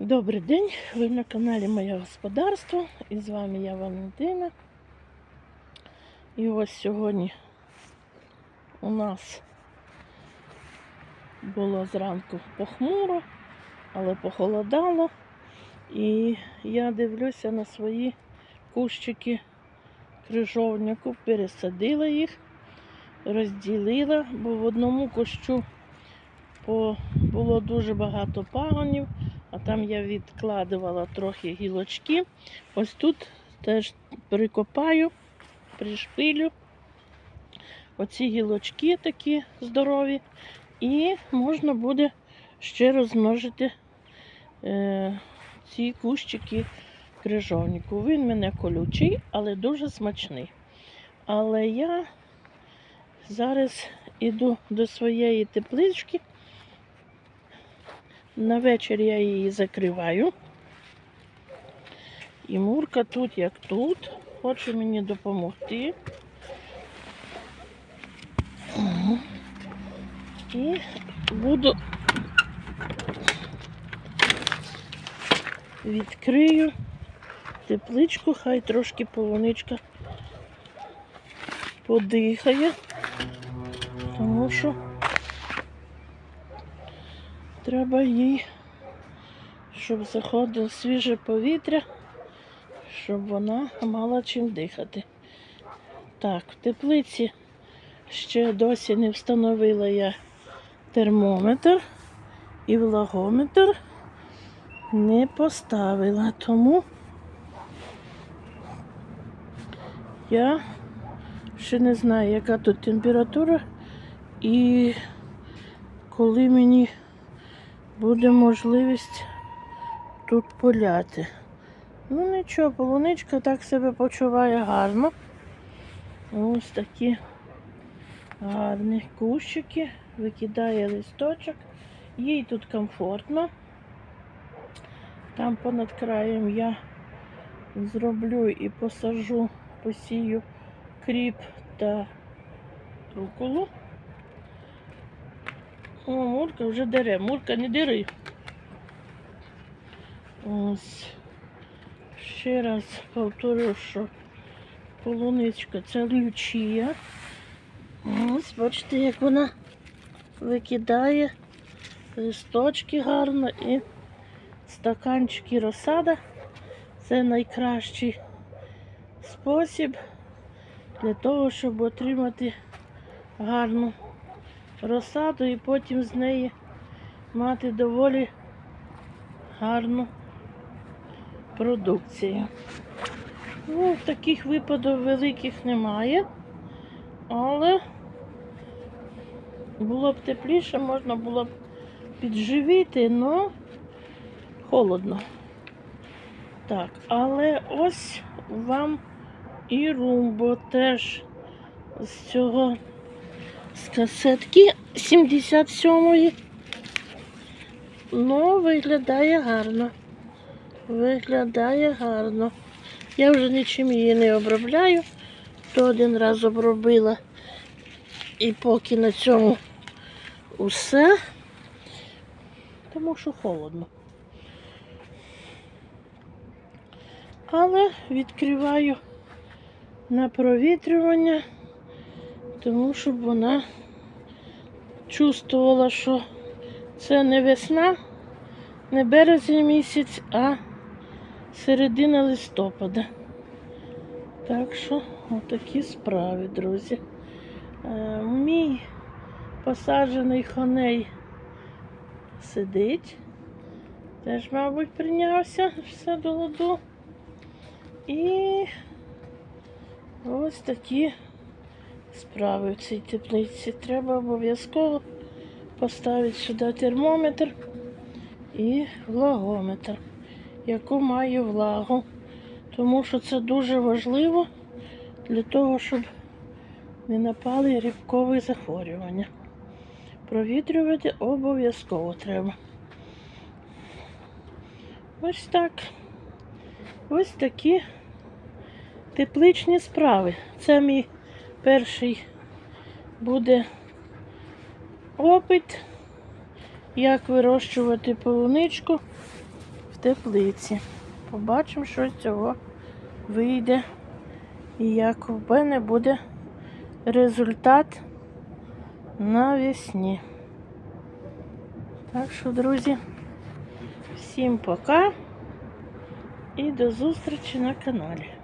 Добрий день, ви на каналі Моє Господарство і з вами я Валентина. І ось сьогодні у нас було зранку похмуро, але похолодало. І я дивлюся на свої кущики крижовнику, пересадила їх, розділила, бо в одному кущу було дуже багато пагонів, там я відкладувала трохи гілочки. Ось тут теж прикопаю, пришпилю. Оці гілочки такі здорові. І можна буде ще розмножити е, ці кущики крижовнику. Він мене колючий, але дуже смачний. Але я зараз іду до своєї теплички. На вечір я її закриваю. І Мурка тут, як тут, хоче мені допомогти. І буду відкрию тепличку, хай трошки полуничка подихає, тому що треба їй, щоб заходило свіже повітря, щоб вона мала чим дихати. Так, в теплиці ще досі не встановила я термометр і влагометр не поставила, тому я ще не знаю, яка тут температура і коли мені буде можливість тут поляти. Ну нічого, полуничка так себе почуває гарно. Ось такі гарні кущики, викидає листочок. Їй тут комфортно. Там понад краєм я зроблю і посажу, посію кріп та руколу. О, Мурка вже дере. Мурка, не дири. Ось. Ще раз повторю, що полуничка це лючія. Ось, бачите, як вона викидає листочки гарно і стаканчики розсада. Це найкращий спосіб для того, щоб отримати гарну розсаду і потім з неї мати доволі гарну продукцію. Ну, таких випадів великих немає, але було б тепліше, можна було б підживити, але холодно. Так, але ось вам і румбо теж з цього з касетки 77-ї. Ну, виглядає гарно. Виглядає гарно. Я вже нічим її не обробляю. То один раз обробила. І поки на цьому усе. Тому що холодно. Але відкриваю на провітрювання, тому щоб вона чувствувала, що це не весна, не березень місяць, а середина листопада. Так що отакі справи, друзі. Е, мій посаджений хоней сидить. Теж, мабуть, прийнявся все до ладу. І ось такі справи в цій теплиці. Треба обов'язково поставити сюди термометр і влагометр, яку має влагу. Тому що це дуже важливо для того, щоб не напали рібкові захворювання. Провітрювати обов'язково треба. Ось так. Ось такі тепличні справи. Це мій перший буде опит, як вирощувати полуничку в теплиці. Побачимо, що з цього вийде. І як в мене буде результат навесні. Так що, друзі, всім пока і до зустрічі на каналі.